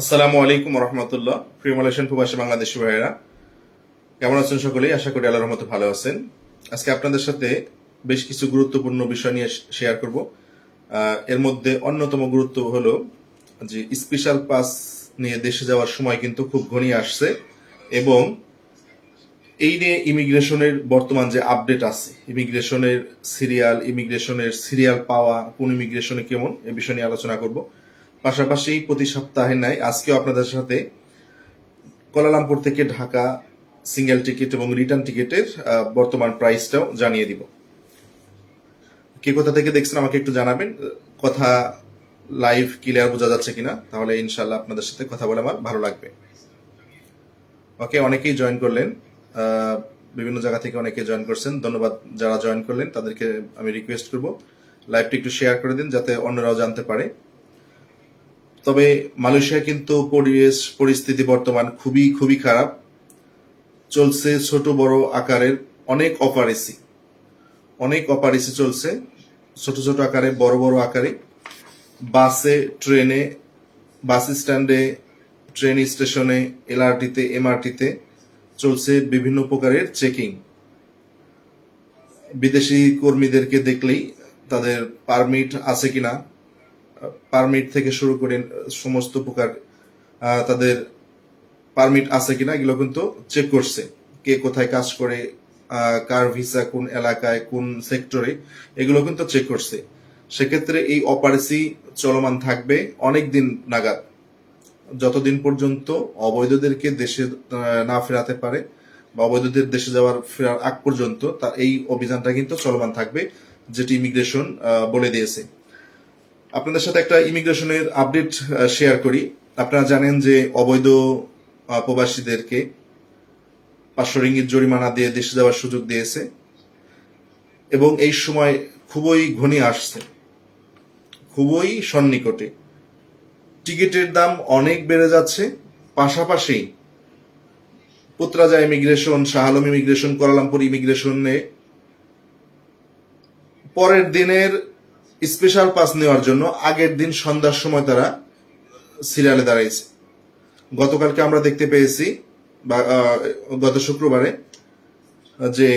আসসালামু আলাইকুম রহমতুল্লাহ প্রিয় মালয়েশিয়ান প্রবাসী বাংলাদেশি ভাইয়েরা, কেমন আছেন সকলেই? আশা করি আল্লাহর মতো ভালো আছেন। আজকে আপনাদের সাথে বেশ কিছু গুরুত্বপূর্ণ বিষয় নিয়ে শেয়ার করব। এর মধ্যে অন্যতম গুরুত্ব হলো যে স্পেশাল পাস নিয়ে দেশে যাওয়ার সময় কিন্তু খুব ঘনিয়ে আসছে এবং এই নিয়ে ইমিগ্রেশনের বর্তমান যে আপডেট আছে, ইমিগ্রেশনের সিরিয়াল ইমিগ্রেশনের সিরিয়াল পাওয়া, কোন ইমিগ্রেশনে কেমন, এ বিষয় নিয়ে আলোচনা করব। পাশাপাশি প্রতি সপ্তাহে নাই, আজকেও আপনাদের সাথে কোলালামপুর থেকে ঢাকা সিঙ্গেল টিকিট এবং রিটার্ন টিকিটের বর্তমান প্রাইসটাও জানিয়ে দিব। কে কোথা থেকে দেখছেন আমাকে একটু জানাবেন কথা লাইভ ক্লিয়ার বোঝা যাচ্ছে কিনা, তাহলে ইনশাল্লাহ আপনাদের সাথে কথা বলে আমার ভালো লাগবে। ওকে অনেকেই জয়েন করলেন বিভিন্ন জায়গা থেকে অনেকে জয়েন করছেন, ধন্যবাদ যারা জয়েন করলেন, তাদেরকে আমি রিকোয়েস্ট করব। লাইভটি একটু শেয়ার করে দিন, যাতে অন্যরাও জানতে পারে। তবে মালয়েশিয়া কিন্তু পরিবেশ, পরিস্থিতি বর্তমান খুবই খুবই খারাপ। চলছে ছোট বড় আকারের অনেক অপারেসি অনেক অপারেসি চলছে, ছোট ছোট আকারে, বড় বড় আকারে। বাসে, ট্রেনে, বাস স্ট্যান্ডে, ট্রেন স্টেশনে, এলআরটিতে, এমআরটিতে চলছে বিভিন্ন প্রকারের চেকিং। বিদেশি কর্মীদেরকে দেখলেই তাদের পারমিট আছে কিনা পারমিট থেকে শুরু করে সমস্ত প্রকার তাদের পারমিট আছে কিনা এগুলো কিন্তু চেক করছে। কে কোথায় কাজ করে কার ভিসা কোন এলাকায়, কোন সেক্টরে এগুলো কিন্তু চেক করছে। সেক্ষেত্রে এই অপারেসি চলমান থাকবে অনেক দিন নাগাদ। যতদিন পর্যন্ত অবৈধদেরকে দেশে না ফেরাতে পারে বা অবৈধদের দেশে যাওয়ার ফেরার আগ পর্যন্ত তা, এই অভিযানটা কিন্তু চলমান থাকবে, যেটি ইমিগ্রেশন বলে দিয়েছে। আপনাদের সাথে একটা ইমিগ্রেশনের আপডেট শেয়ার করি। আপনারা জানেন যে অবৈধ প্রবাসীদেরকে পাঁচশো রিঙ্গিত জরিমানা দিয়ে দেশে যাওয়ার সুযোগ দিয়েছে এবং এই সময় খুবই ঘনিয়ে আসছে। খুবই সন্নিকটে। টিকিটের দাম অনেক বেড়ে যাচ্ছে, পাশাপাশি Putrajaya immigration Shah Alam immigration Kuala Lumpur ইমিগ্রেশনে পরের দিনের স্পেশাল পাস নেওয়ার জন্য আগের দিন সন্ধ্যার সময় তারা সিরিয়ালে দাঁড়িয়েছে গতকালকে আমরা দেখতে পেয়েছি, বা গত শুক্রবারে, যে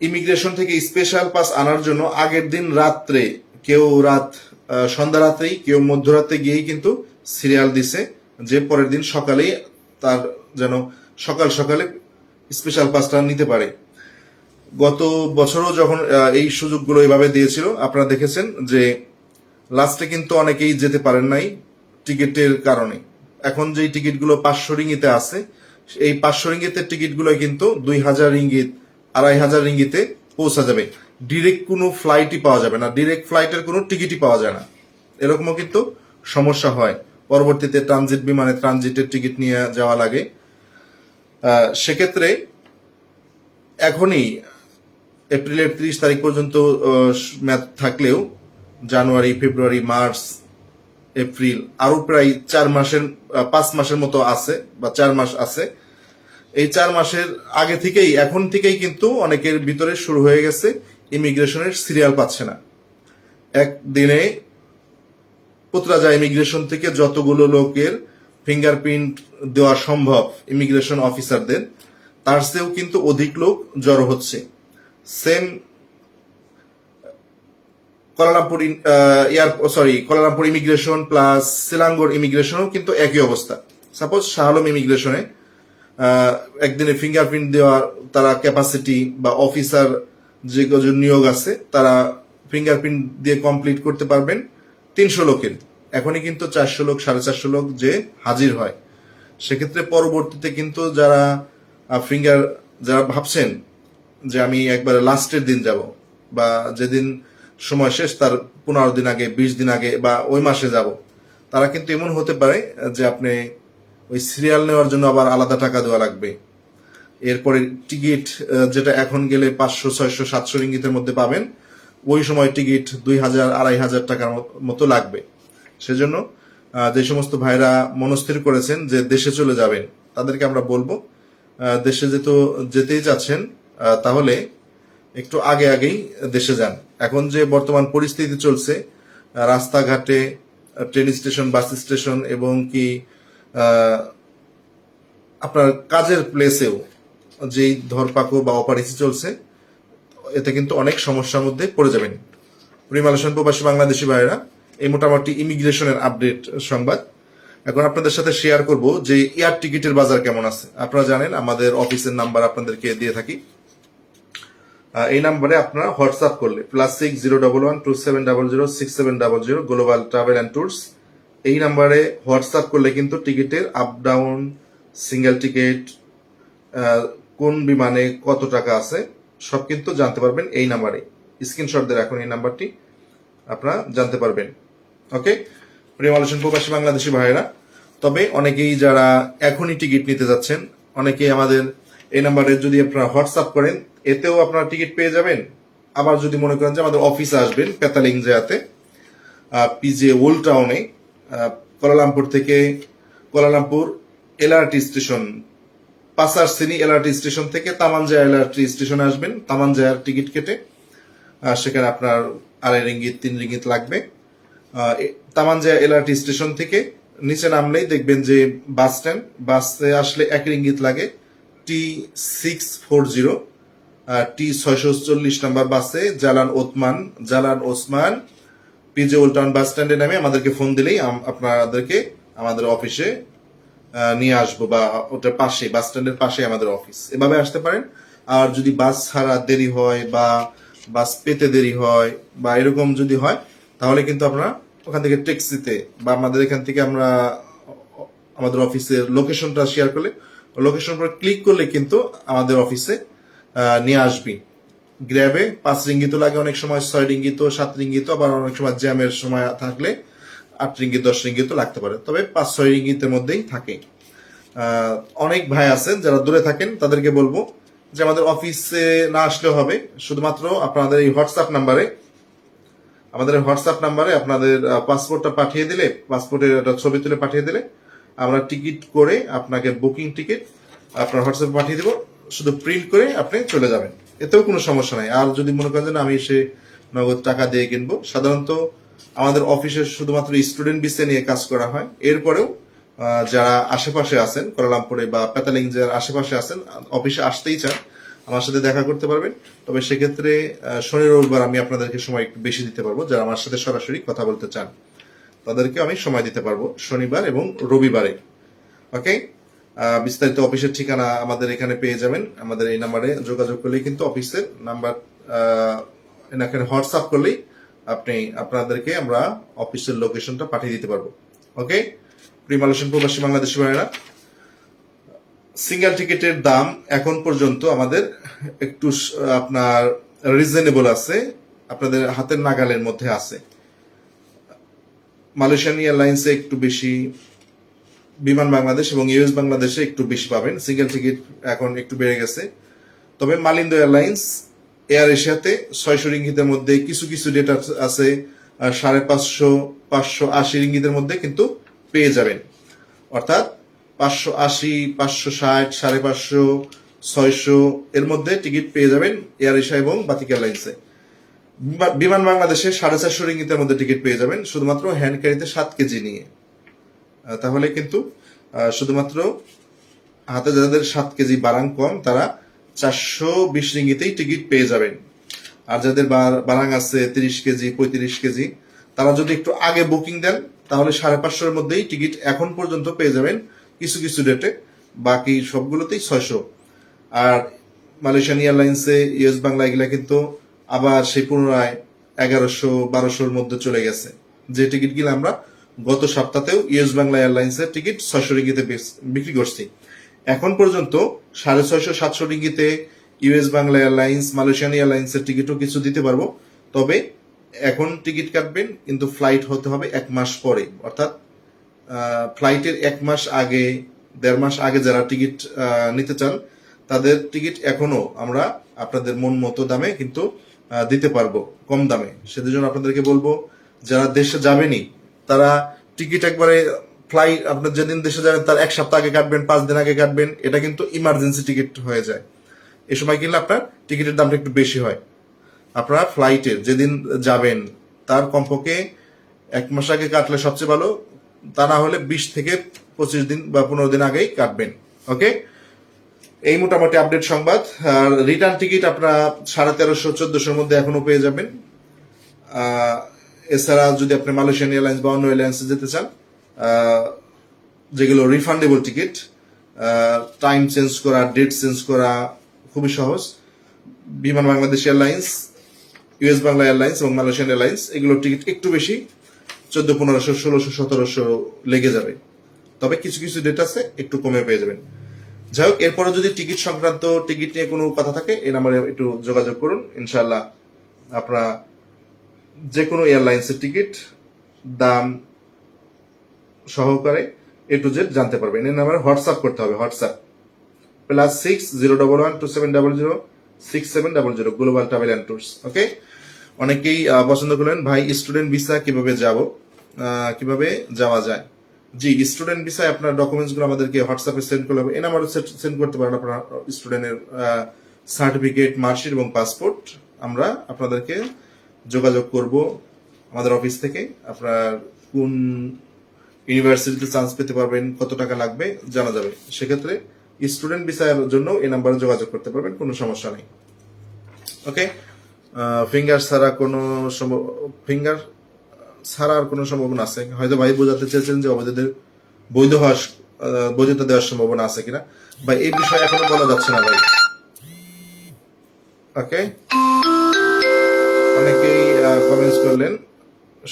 ইমিগ্রেশন থেকে স্পেশাল পাস আনার জন্য আগের দিন রাত্রে, কেউ রাত সন্ধ্যা রাতেই, কেউ মধ্যরাতে গিয়েই কিন্তু সিরিয়াল দিছে, যে পরের দিন সকালেই তার যেন সকাল সকালে স্পেশাল পাসটা নিতে পারে। গত বছরও যখন এই সুযোগগুলো এভাবে দিয়েছিল, আপনারা দেখেছেন যে লাস্টে কিন্তু অনেকেই যেতে পারেন নাই টিকিটের কারণে। এখন যেই টিকিটগুলো পাঁচশো রিঙ্গিতে আছে, এই পাঁচশো রিঙ্গিতের টিকিটগুলো কিন্তু দুই হাজার রিঙ্গিত, আড়াই হাজার রিঙ্গিতে পৌঁছা যাবে। ডিরেক্ট কোনো ফ্লাইটই পাওয়া যাবে না। ডিরেক্ট ফ্লাইটের কোনো টিকিটই পাওয়া যায় না। এরকমও কিন্তু সমস্যা হয়। পরবর্তীতে ট্রানজিট বিমানে ট্রানজিটের টিকিট নিয়ে যাওয়া লাগে। সেক্ষেত্রে এখনই এপ্রিলের ত্রিশ তারিখ পর্যন্ত ম্যাচ থাকলেও জানুয়ারি, ফেব্রুয়ারি, মার্চ, এপ্রিল আরও প্রায় চার মাসের পাঁচ মাসের মতো আছে বা চার মাস আছে। এই চার মাসের আগে থেকেই, এখন থেকেই কিন্তু অনেকের ভিতরে শুরু হয়ে গেছে ইমিগ্রেশনের সিরিয়াল পাচ্ছে না। একদিনে পুত্রাজা ইমিগ্রেশন থেকে যতগুলো লোকের ফিঙ্গারপ্রিন্ট দেওয়া সম্ভব ইমিগ্রেশন অফিসারদের, তার চেয়েও কিন্তু অধিক লোক জড়ো হচ্ছে। Same, Kuala Lumpur air sorry Kuala Lumpur immigration plus Selangor ইমিগ্রেশনও কিন্তু একই অবস্থা। সাপোজ শাহালম ইমিগ্রেশনে একদিনে ফিঙ্গারপ্রিন্ট দেওয়ার তারা ক্যাপাসিটি বা অফিসার যে কজন নিয়োগ আছে, তারা ফিঙ্গারপ্রিন্ট দিয়ে কমপ্লিট করতে পারবেন তিনশো লোকের। এখনই কিন্তু চারশো লোক, সাড়ে চারশো লোক যে হাজির হয়। সেক্ষেত্রে পরবর্তীতে কিন্তু যারা ফিঙ্গার যারা ভাবছেন যে আমি একবারে লাস্টের দিন যাব বা যেদিন সময় শেষ তার পনেরো দিন আগে বিশ দিন আগে বা ওই মাসে যাব। তারা কিন্তু এমন হতে পারে যে আপনি ওই সিরিয়াল নেওয়ার জন্য আবার আলাদা টাকা দেওয়া লাগবে। এরপরে টিকিট যেটা এখন গেলে পাঁচশো ছয়শো সাতশো রিঙ্গিতের মধ্যে পাবেন ওই সময় টিকিট দুই হাজার আড়াই হাজার টাকার মতো লাগবে। সেজন্য যে সমস্ত ভাইরা মনস্থির করেছেন যে দেশে চলে যাবেন তাদেরকে আমরা বলব দেশে যেহেতু যেতেই যাচ্ছেন আহ, তাহলে একটু আগে আগেই দেশে যান। এখন যে বর্তমান পরিস্থিতি চলছে রাস্তাঘাটে ট্রেন স্টেশন বাস স্টেশন এবং কি আপনার কাজের প্লেসেও যেই ধরপাকো বা অপারেসি চলছে, এতে কিন্তু অনেক সমস্যার মধ্যে পড়ে যাবেন। প্রিমালেশন প্রবাসী বাংলাদেশি ভাইরা এই মোটামুটি ইমিগ্রেশনের আপডেট সংবাদ। এখন আপনাদের সাথে শেয়ার করব যে এয়ার টিকিটের বাজার কেমন আছে। আপনারা জানেন, আমাদের অফিসের নাম্বার আপনাদেরকে দিয়ে থাকি। এই নাম্বারে আপনারা হোয়াটসঅ্যাপ করলে plus six zero double one two seven double zero six seven double zero global travel and tours এই নাম্বারে হোয়াটসঅ্যাপ করলে কিন্তু টিকিটের আপ ডাউন সিঙ্গেল টিকিট কোন বিমানে কত টাকা আছে, সব কিন্তু জানতে পারবেন এই নাম্বারে। স্ক্রিনশট দিয়ে রাখুন এই নাম্বারটি, আপনারা জানতে পারবেন। ওকে প্রিয়মালোচন প্রবাসী বাংলাদেশি ভাইয়েরা, তবে অনেকেই যারা এখনই টিকিট নিতে যাচ্ছেন, অনেকেই আমাদের এই নাম্বারে যদি আপনারা হোয়াটসঅ্যাপ করেন এতেও আপনারা টিকিট পেয়ে যাবেন। আবার যদি মনে করেন যে আমাদের অফিসে আসবেন পেতালিং জায়াতে পিজে ওল্ড টাউনে কোলালামপুর থেকে Kuala Lumpur LRT station, Pasar Seni LRT station থেকে তামানজা এলআরটি স্টেশনে আসবেন। তামানজায়ার টিকিট কেটে সেখানে আপনার আড়াই রিঙ্গিত, তিন রিঙ্গিত লাগবে। তামানজা এলআরটি স্টেশন থেকে নিচে নামলেই দেখবেন যে বাস স্ট্যান্ড, বাসে আসলে এক রিঙ্গিত লাগে T six four zero T ছয়শো চল্লিশ নাম্বার বাসে Jalan Othman Jalan Osman, PJ old town bus স্ট্যান্ডে নামে আমাদেরকে ফোন দিলেই আপনাদেরকে আমাদের অফিসে নিয়ে আসব বা ওটার পাশে, বাস স্ট্যান্ডের পাশে আমাদের অফিস। এভাবে আসতে পারেন। আর যদি বাস ছাড়া দেরি হয় বা বাস পেতে দেরি হয় বা এরকম যদি হয়, তাহলে কিন্তু আপনারা ওখান থেকে ট্যাক্সিতে বা আমাদের এখান থেকে আমরা আমাদের অফিসের লোকেশনটা শেয়ার করলে লোকেশন ক্লিক করলে কিন্তু আমাদের অফিসে নিয়ে আসবি। গ্র্যাবে পাঁচ রিঙ্গিত লাগে, অনেক সময় ছয় রিঙ্গিত, সাত রিঙ্গিত, আবার অনেক সময় জ্যামের সময় থাকলে আট রিঙ্গিত, দশ রিঙ্গিত লাগতে পারে। তবে পাঁচ, ছয় রিঙ্গিতের মধ্যেই থাকে। অনেক ভাই আছেন যারা দূরে থাকেন, তাদেরকে বলব যে আমাদের অফিসে না আসলেও হবে। শুধুমাত্র আপনাদের এই হোয়াটসঅ্যাপ নাম্বারে আমাদের হোয়াটসঅ্যাপ নাম্বারে আপনাদের পাসপোর্টটা পাঠিয়ে দিলে পাসপোর্টের একটা ছবি তুলে পাঠিয়ে দিলে, আমরা টিকিট করে আপনাকে বুকিং টিকিট আপনার হোয়াটসঅ্যাপে পাঠিয়ে দেবো। শুধু প্রিন্ট করে আপনি চলে যাবেন। এতেও কোনো সমস্যা নাই। আর যদি মনে করেন আমি এসে নগদ টাকা দিয়ে কিনবো, সাধারণত আমাদের অফিসে শুধুমাত্র স্টুডেন্ট বিষয় নিয়ে কাজ করা হয়। এরপরেও যারা আশেপাশে আছেন কোলালামপুরে বা পেতালিং যারা আশেপাশে আছেন অফিসে আসতেই চান, আমার সাথে দেখা করতে পারবেন। তবে সেক্ষেত্রে শনি রবিবার আমি আপনাদেরকে সময় একটু বেশি দিতে পারব, যারা আমার সাথে সরাসরি কথা বলতে চান। তাদেরকে আমি সময় দিতে পারব শনিবার এবং রবিবারে। ওকে বিস্তারিত অফিসের ঠিকানা আমাদের এখানে পেয়ে যাবেন। আমাদের এই নাম্বারে যোগাযোগ করলেই কিন্তু অফিসের নাম্বার এখানে হোয়াটসঅ্যাপ করলেই আপনি, আপনাদেরকে আমরা অফিসের লোকেশনটা পাঠিয়ে দিতে পারব। ওকে প্রিমালেশন প্রবাসী বাংলাদেশি ভাইয়েরা, সিঙ্গেল টিকিটের দাম এখন পর্যন্ত আমাদের একটু আপনার রিজনেবল আছে, আপনাদের হাতের নাগালের মধ্যে আছে। মালয়েশিয়ান এয়ারলাইন্সে একটু বেশি বিমান বাংলাদেশ এবং ইউএস বাংলাদেশে একটু বেশি পাবেন। সিঙ্গেল টিকিট এখন একটু বেড়ে গেছে। তবে মালিন্দো এয়ারলাইন্স এয়ার এশিয়াতে ছয়শো রিঙ্গিতের মধ্যে কিছু কিছু ডেট আছে সাড়ে পাঁচশো পাঁচশো আশি রিঙ্গিতের মধ্যে কিন্তু পেয়ে যাবেন। অর্থাৎ পাঁচশো আশি, পাঁচশো ষাট, সাড়ে পাঁচশো, ছয়শো এর মধ্যে টিকিট পেয়ে যাবেন এয়ার এশিয়া এবং বাতিক এয়ারলাইন্সে বিমা- বিমান বাংলাদেশে সাড়ে চারশো রিঙ্গিতের মধ্যে টিকিট পেয়ে যাবেন, শুধুমাত্র হ্যান্ড ক্যারিতে সাত কেজি নিয়ে। তাহলে কিন্তু শুধুমাত্র হাতে যাদের সাত কেজি বারাং কম, তারা চারশো বিশ রিঙ্গিতেই টিকিট পেয়ে যাবেন। আর যাদের বারাং আছে তিরিশ কেজি, পঁয়ত্রিশ কেজি, তারা যদি একটু আগে বুকিং দেন, তাহলে সাড়ে পাঁচশোর মধ্যেই টিকিট এখন পর্যন্ত পেয়ে যাবেন কিছু কিছু ডেটে বাকি সবগুলোতেই ছয়শো। আর মালয়েশিয়ান এয়ারলাইন্সে ইউএস বাংলা এগুলা কিন্তু আবার সেই পুনরায় এগারোশো, বারোশোর মধ্যে চলে গেছে। যে টিকিটগুলো আমরা গত সপ্তাহেও ইউএস বাংলা এয়ারলাইন্সের টিকিট ছয়শো রিঙ্গিতে বিক্রি করছি। এখন পর্যন্ত সাড়ে ছয়শো সাতশো রিঙ্গিতে ইউএস বাংলা এয়ারলাইন্স, মালয়েশিয়ান এয়ারলাইন্সের টিকিটও কিছু দিতে পারব। তবে এখন টিকিট কাটবেন, কিন্তু ফ্লাইট হতে হবে এক মাস পরে। অর্থাৎ ফ্লাইটের এক মাস আগে, দেড় মাস আগে যারা টিকিট নিতে চান, তাদের টিকিট এখনও আমরা আপনাদের মন মতো দামে কিন্তু দিতে পারব, কম দামে। সেদের জন্য আপনাদেরকে বলব, যারা দেশে যাবেনই তারা টিকিট একবারে ফ্লাইট আপনার যেদিন দেশে যাবেন, তার এক সপ্তাহ আগে কাটবেন, পাঁচ দিন আগে কাটবেন, এটা কিন্তু ইমার্জেন্সি টিকিট হয়ে যায়। এই সময় কিনলে আপনার টিকিটের দামটা একটু বেশি হয়। আপনারা ফ্লাইটে যেদিন যাবেন, তার কমপক্ষে এক মাস আগে কাটলে সবচেয়ে ভালো, তা না হলে বিশ থেকে পঁচিশ দিন বা পনেরো দিন আগেই কাটবেন ওকে এই মোটামুটি আপডেট সংবাদ। আর রিটার্ন টিকিট আপনারা সাড়ে তেরোশো, চোদ্দশোর মধ্যে এখনও পেয়ে যাবেন। এছাড়া যদি আপনি মালয়েশিয়ান এয়ারলাইন্স বা অন্য এয়ারলাইন্সে যেতে চান যেগুলো রিফান্ডেবল টিকিট টাইম চেঞ্জ করা ডেট চেঞ্জ করা খুবই সহজ। Biman Bangladesh airlines US Bangla airlines এবং মালয়েশিয়ান এয়ারলাইন্স, এগুলোর টিকিট একটু বেশি, চোদ্দ, পনেরোশো, ষোলোশো, সতেরোশো লেগে যাবে। তবে কিছু কিছু ডেট আছে, একটু কমে পেয়ে যাবেন। যাই হোক, এরপরে যদি টিকিট সংক্রান্ত টিকিট নিয়ে কোনো কথা থাকে, এই নাম্বারে একটু যোগাযোগ করুন। ইনশাল্লাহ আপনারা যে কোনো এয়ারলাইন্সের টিকিট, দাম সহকারে এ টু জেড জানতে পারবেন এই নাম্বারে হোয়াটসঅ্যাপ করতে হবে, WhatsApp. Plus six zero double one two seven double zero six seven double zero global travel and tours okay অনেকেই পছন্দ করলেন, ভাই স্টুডেন্ট ভিসা কীভাবে যাব? কীভাবে যাওয়া যায়? জি স্টুডেন্ট ভিসায় আপনার ডকুমেন্টসগুলো আমাদেরকে হোয়াটসঅ্যাপে সেন্ড করলে হবে। এই নাম্বারে সেন্ড করতে পারেন আপনার স্টুডেন্টের সার্টিফিকেট মার্কশিট এবং পাসপোর্ট আমরা আপনাদেরকে যোগাযোগ করব আমাদের অফিস থেকে। আপনার কোন ইউনিভার্সিটিতে চান্স পেতে পারবেন, কত টাকা লাগবে জানা যাবে। সেক্ষেত্রে স্টুডেন্ট ভিসার জন্য এই নাম্বারে যোগাযোগ করতে পারবেন, কোনো সমস্যা নেই। ওকে? ফিঙ্গার ছাড়া কোনো ফিঙ্গার ছাড়া আর কোনো সম্ভাবনা আছে? হয়তো ভাই বোঝাতে চেয়েছেন যে অবৈধদের বৈধ হওয়ার বৈধতা দেওয়ার সম্ভাবনা আছে কিনা। বা এই বিষয়ে এখনও বলা যাচ্ছে না ভাই। ওকে? কমেন্টস করলেন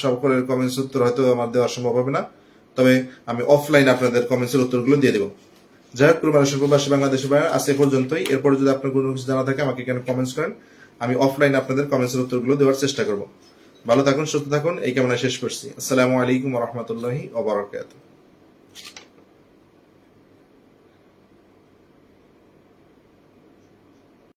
সকলের কমেন্টস উত্তর হয়তো আমার দেওয়া সম্ভব হবে না। তবে আমি অফলাইন আপনাদের কমেন্টসের উত্তরগুলো দিয়ে দেবো। যাই হোক কোনো মানুষের প্রবাসী বাংলাদেশের বাইরে আজ এ পর্যন্তই। এরপরে যদি আপনার কোনো কিছু জানা থাকে, আমাকে এখানে কমেন্টস করেন, আমি অফলাইন আপনাদের কমেন্টসের উত্তরগুলো দেওয়ার চেষ্টা করব। ভালো থাকুন, সুস্থ থাকুন, এই কামনা শেষ করছি। আসসালামু আলাইকুম রহমতুল্লাহি ওবরাকাতুহ